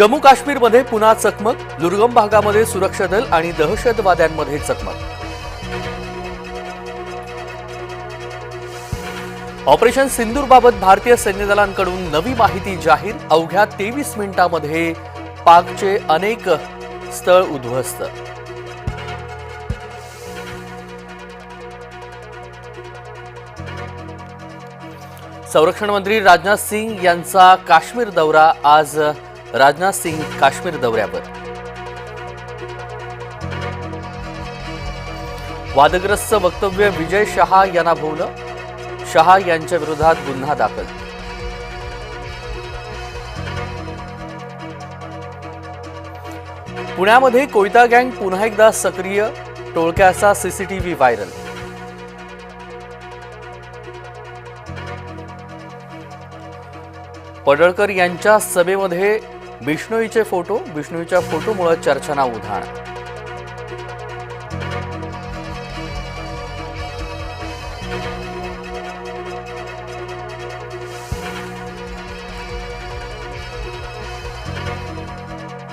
जम्मू काश्मीरमध्ये पुन्हा चकमक दुर्गम भागामध्ये सुरक्षा दल आणि दहशतवाद्यांमध्ये चकमक. ऑपरेशन सिंदूरबाबत भारतीय सैन्य दलांकडून नवी माहिती जाहीर. अवघ्या तेवीस मिनिटांमध्ये पाकचे अनेक स्थळ उद्ध्वस्त. संरक्षण मंत्री राजनाथ सिंग यांचा काश्मीर दौरा आज राजनाथ सिंग काश्मीर दौऱ्यावर. वादग्रस्त वक्तव्य विजय शहा यांना भोवलं. शहा यांच्या विरोधात गुन्हा दाखल. पुण्यामध्ये कोयता गँग पुन्हा एकदा सक्रिय. टोळक्याचा सीसीटीव्ही व्हायरल. पडळकर यांच्या सभेमध्ये बिष्णोईचे फोटो बिष्णोईच्या फोटोमुळे चर्चांना उधाण.